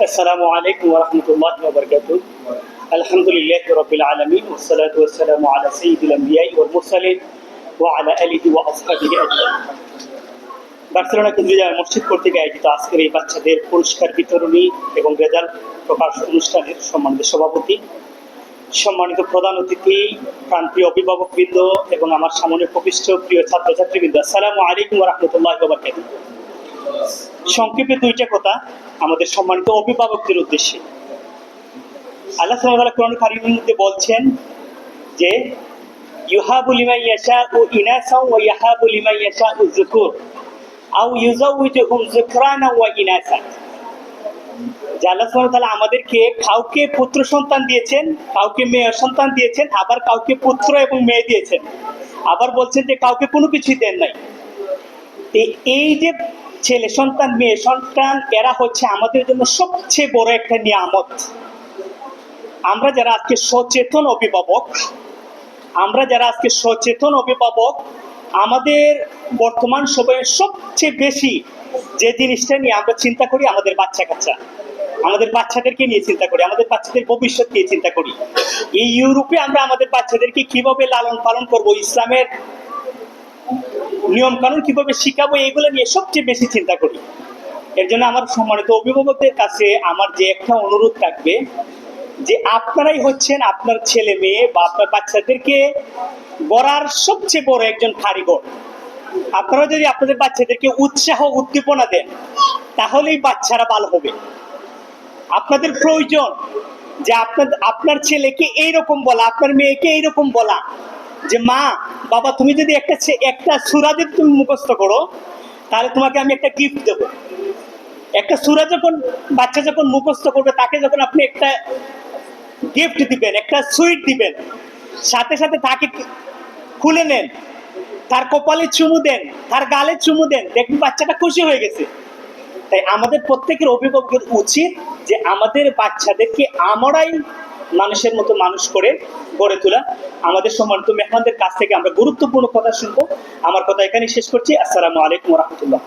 السلام عليكم ورحمة الله وبركاته الحمد لله رب العالمين والصلاة والسلام على سيد الأنبياء والمرسلين وعلى آله وأصحابه أجمعين Barcelona কেন্দ্রীয় মসজিদ কর্তৃক আয়োজিত আজকের এই বাচ্চাদের পুরস্কার বিতরণী এবং রেজাল্ট প্রকাশ অনুষ্ঠানের সম্মানিত সভাপতি সম্মানিত প্রধান অতিথি প্রান্তীয় অভিভাবকবৃন্দ এবং আমার সামনে প্রকৃষ্ট প্রিয় ছাত্রছাত্রীবৃন্দ আসসালামু আলাইকুম রহমতুল্লাহ বারকাতুহ সংক্ষেপে দুইটা কথা আমাদের সম্মানিত অভিভাবকদের উদ্দেশ্যে। আল্লাহ সাল্লাহ কোরআন বলছেন যে ও ইনাসা ও ও আও ইউজাউইজুহুম যুকরানা ওয়া ইনাসা। যে আল্লাহ সুবহানাহু তাআলা আমাদেরকে কাউকে পুত্র সন্তান দিয়েছেন, কাউকে মেয়ে সন্তান দিয়েছেন, আবার কাউকে পুত্র এবং মেয়ে দিয়েছেন। আবার বলছেন যে, কাউকে কোনো কিছুই দেন নাই। এই যে ছেলে, সন্তান, মেয়ে, সন্তান, এরা হচ্ছে আমাদের জন্য সবচেয়ে বড় একটা নিয়ামত। আমরা যারা আজকে সচেতন অভিভাবক, আমরা যারা আজকে সচেতন অভিভাবক, আমাদের বর্তমান সময়ে সবচেয়ে বেশি যে জিনিসটা নিয়ে আমরা চিন্তা করি আমাদের বাচ্চা কাচ্চা। আমাদের বাচ্চাদেরকে নিয়ে চিন্তা করি, আমাদের বাচ্চাদের ভবিষ্যৎ নিয়ে চিন্তা করি। এই ইউরোপে আমরা আমাদের বাচ্চাদেরকে কীভাবে লালন পালন করব? ইসলামের নিয়ম কানুন কীভাবে শিখাবো এইগুলো নিয়ে সবচেয়ে বেশি চিন্তা করি। এর জন্য আমার সম্মানিত অভিভাবকদের কাছে আমার যে একটা অনুরোধ থাকবে যে আপনারাই হচ্ছেন আপনার ছেলে মেয়ে বা আপনার বাচ্চাদেরকে গড়ার সবচেয়ে বড় একজন কারিগর। আপনারা যদি আপনাদের বাচ্চাদেরকে উৎসাহ, উদ্দীপনা দেন, তাহলেই বাচ্চারা ভালো হবে। আপনাদের প্রয়োজন যে আপনার আপনার ছেলেকে এইরকম বলা, আপনার মেয়েকে এইরকম বলা। যে, মা, বাবা, তুমি যদি একটা একটা সুরা যদি তুমি মুখস্থ করো, তাহলে তোমাকে আমি একটা গিফট দেবো। একটা সুরা যখন, বাচ্চা যখন মুখস্থ করবে, তাকে যখন আপনি একটা গিফট দিবেন, একটা সুইট দিবেন, সাথে সাথে তাকে খুলে নেন, তার কপালে চুমু দেন, তার গালে চুমু দেন, দেখবেন বাচ্চাটা খুশি হয়ে গেছে। তাই আমাদের প্রত্যেকের অভিভাবকের উচিত যে, আমাদের বাচ্চাদেরকে আমরাই মানুষের মতো মানুষ করে গড়ে তোলা। আমাদের সম্মানিত মেহমানদের কাছ থেকে আমরা গুরুত্বপূর্ণ কথা শুনব। আমার কথা এখানে শেষ করছি। আসসালামু আলাইকুম রহমতুল্লাহ।